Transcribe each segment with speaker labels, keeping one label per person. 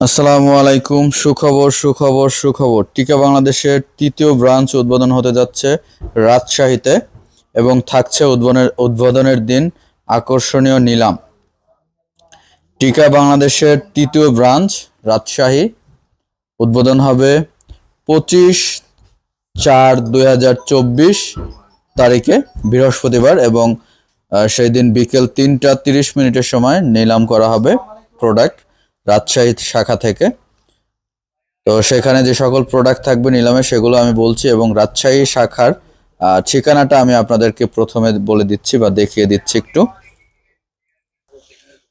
Speaker 1: আসসালামু আলাইকুম। সুখবর সুখবর সুখবর। টিকা বাংলাদেশের তৃতীয় ব্রাঞ্চ উদ্বোধন হতে যাচ্ছে রাজশাহীতে এবং থাকছে উদ্বোধনের উদ্বোধনের দিন আকর্ষণীয় নিলাম। টিকা বাংলাদেশের তৃতীয় ব্রাঞ্চ রাজশাহী উদ্বোধন হবে পঁচিশ চার দুই তারিখে বৃহস্পতিবার এবং সেই দিন বিকেল তিনটা তিরিশ মিনিটের সময় নিলাম করা হবে প্রোডাক্ট। রাজশাহী শাখা থেকে। তো সেখানে যে সকল প্রোডাক্ট থাকবে নিলামে, সেগুলো আমি বলছি এবং রাজশাহী শাখার ঠিকানাটা আমি আপনাদেরকে প্রথমে বলে দিচ্ছি বা দেখিয়ে দিচ্ছি একটু।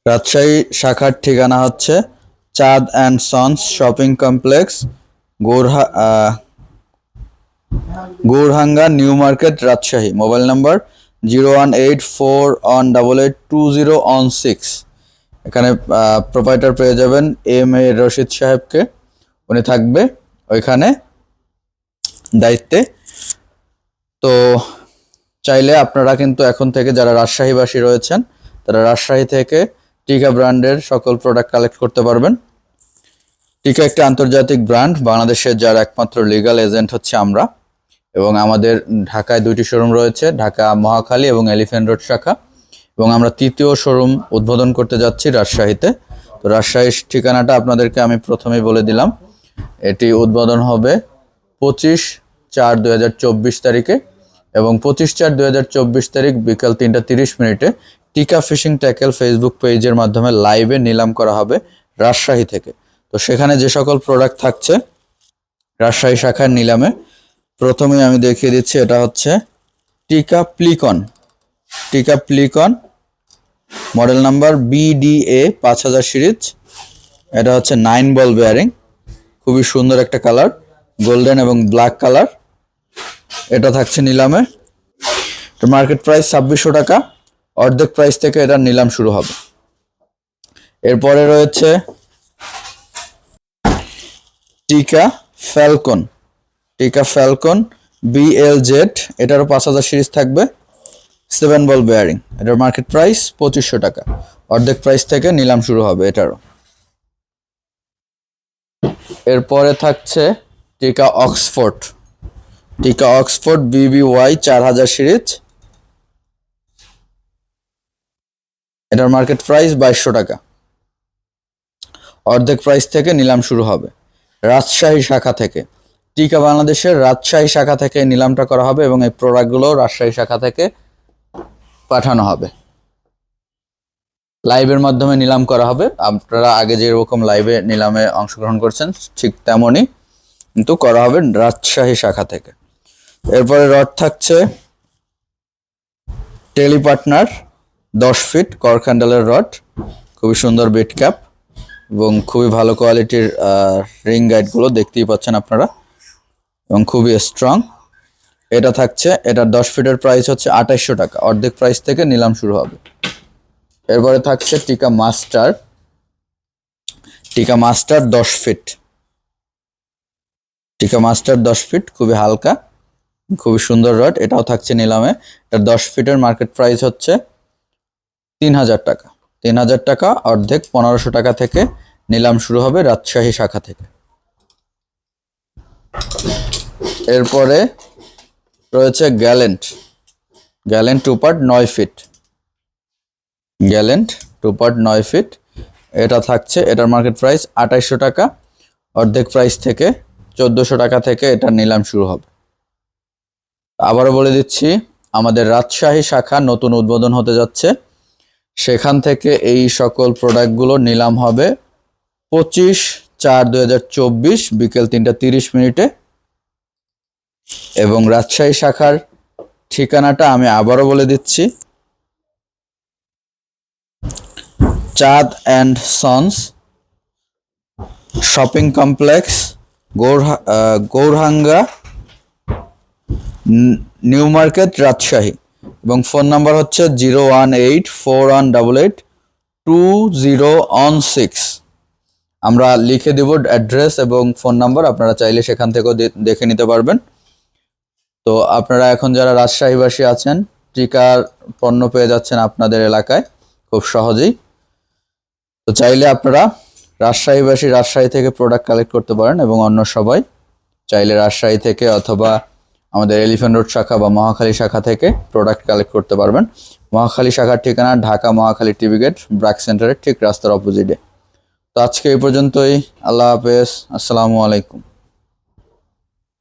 Speaker 1: রাজশাহী শাখার ঠিকানা হচ্ছে Chand and sons shopping complex, Gourha Gourhanga, New Market, Rajshahi. Mobile number zero one eight four one double eight two zero one six. এখানে প্রোভাইডার পেয়ে যাবেন এম এ রশিদ সাহেবকে। উনি থাকবে ওইখানে দায়িত্বে। তো চাইলে আপনারা কিন্তু এখন থেকে যারা রাজশাহীবাসী রয়েছেন, তারা রাজশাহী থেকে টিকা ব্র্যান্ডের সকল প্রোডাক্ট কালেক্ট করতে পারবেন। টিকা একটি আন্তর্জাতিক ব্র্যান্ড, বাংলাদেশের যার একমাত্র লিগ্যাল এজেন্ট হচ্ছে আমরা। এবং আমাদের ঢাকায় দুইটি শোরুম রয়েছে, ঢাকা মহাখালী এবং এলিফ্যান্ট রোড শাখা। এবং আমরা তৃতীয় শোরুম উদ্বোধন করতে যাচ্ছি রাজশাহীতে। তো রাজশাহীর ঠিকানাটা আপনাদেরকে আমি প্রথমেই বলে দিলাম। এটি উদ্বোধন হবে পঁচিশ চার দু তারিখে এবং পঁচিশ চার দু তারিখ বিকাল তিনটা তিরিশ মিনিটে টিকা ফিশিং ট্যাকেল ফেসবুক পেজের মাধ্যমে লাইভে নিলাম করা হবে রাজশাহী থেকে। তো সেখানে যে সকল প্রোডাক্ট থাকছে রাজশাহী শাখার নিলামে প্রথমে আমি দেখিয়ে দিচ্ছি, এটা হচ্ছে টিকা প্লিকন। টিকা প্লিকন মডেল নাম্বার বিডিএ পাঁচ হাজার সিরিজ। এটা হচ্ছে নাইন বল বেয়ারিং খুবই সুন্দর একটা কালার, গোল্ডেন এবং ব্ল্যাক কালার। এটা থাকছে নিলামে। মার্কেট প্রাইস ছাব্বিশশো টাকা। অর্ধেক প্রাইস থেকে এটা নিলাম শুরু হবে। এরপরে রয়েছে টিকা ফ্যালকন টিকা ফ্যালকন বিএল জেড এটারও পাঁচ হাজার সিরিজ থাকবে। সেভেন বল বেয়ারিং এটার মার্কেট প্রাইস পঁচিশশো টাকা। অর্ধেক প্রাইস থেকে নিলাম শুরু হবে এটারও। এরপরে থাকছে টিকা অক্সফোর্ড। টিকা অক্সফোর্ড বিবি ওয়াই চার হাজার সিরিজ। এটার মার্কেট প্রাইস বাইশশো টাকা। অর্ধেক প্রাইস থেকে নিলাম শুরু হবে। রাজশাহী শাখা থেকে। টিকা বাংলাদেশের রাজশাহী শাখা থেকে নিলামটা করা হবে এবং এই প্রোডাক্টগুলো রাজশাহী শাখা থেকে পাঠানো হবে। লাইভের মাধ্যমে নিলাম করা হবে। আপনারা আগে যেরকম লাইভে নিলামে অংশগ্রহণ করছেন, ঠিক তেমনই কিন্তু করা হবে রাজশাহী শাখা থেকে। এরপরে রড থাকছে টেলি পার্টনার দশ ফিট কর্ক হ্যান্ডেলের রড। খুবই সুন্দর বেড ক্যাপ এবং খুবই ভালো কোয়ালিটির রিং গাইডগুলো দেখতেই পাচ্ছেন আপনারা। এবং খুবই স্ট্রং এটা থাকছে এটার দশ ফিটের প্রাইস হচ্ছে আঠাইশশো টাকা। অর্ধেক প্রাইস থেকে নিলাম শুরু হবে। এরপরে থাকছে টিকা মাস্টার। টিকা মাস্টার দশ ফিট টিকা মাস্টার দশ ফিট খুবই হালকা, খুবই সুন্দর রড, এটাও থাকছে নিলামে। এটার দশ ফিটের মার্কেট প্রাইস হচ্ছে তিন হাজার টাকা। তিন হাজার টাকা, অর্ধেক পনেরোশো টাকা থেকে নিলাম শুরু হবে রাজশাহী শাখা থেকে। এরপরে রয়েছে গ্যালেন্ট। গ্যালেন্ট টু পার্ট নয় ফিট। গ্যালেন্ট টু পার্ট নয় ফিট। এটা থাকছে, এটার মার্কেট প্রাইস আঠাইশশো টাকা। অর্ধেক প্রাইস থেকে চোদ্দোশো টাকা থেকে এটা নিলাম শুরু হবে। আবারও বলে দিচ্ছি, আমাদের রাজশাহী শাখা নতুন উদ্বোধন হতে যাচ্ছে। সেখান থেকে এই সকল প্রোডাক্টগুলো নিলাম হবে পঁচিশ চার দু বিকেল তিনটা তিরিশ মিনিটে। এবং রাজশাহী শাখার ঠিকানাটা আমি আবারও বলে দিচ্ছি। Chand and sons shopping complex, Gourha Gourhanga New Market, Rajshahi. এবং ফোন নাম্বার হচ্ছে zero one eight four one double eight two zero one six. আমরা লিখে দেব অ্যাড্রেস এবং ফোন নাম্বার, আপনারা চাইলে সেখান থেকেও দেখে নিতে পারবেন। তো আপনারা এখন যারা রাজশাহীবাসী আছেন, টিকার পণ্য পেয়ে যাচ্ছেন আপনাদের এলাকায়, খুব সহজেই। তো চাইলে আপনারা রাজশাহীবাসী রাজশাহী থেকে প্রোডাক্ট কালেক্ট করতে পারেন এবং অন্য সবাই চাইলে রাজশাহী থেকে অথবা আমাদের এলিফ্যান্ট রোড শাখা বা মহাখালী শাখা থেকে প্রোডাক্ট কালেক্ট করতে পারবেন। মহাখালী শাখার ঠিকানা ঢাকা মহাখালী টিভি গেট ব্র্যাক সেন্টারের ঠিক রাস্তার অপোজিটে তো আজকে এই পর্যন্তই। আল্লাহ হাফেজ। আসসালামু আলাইকুম।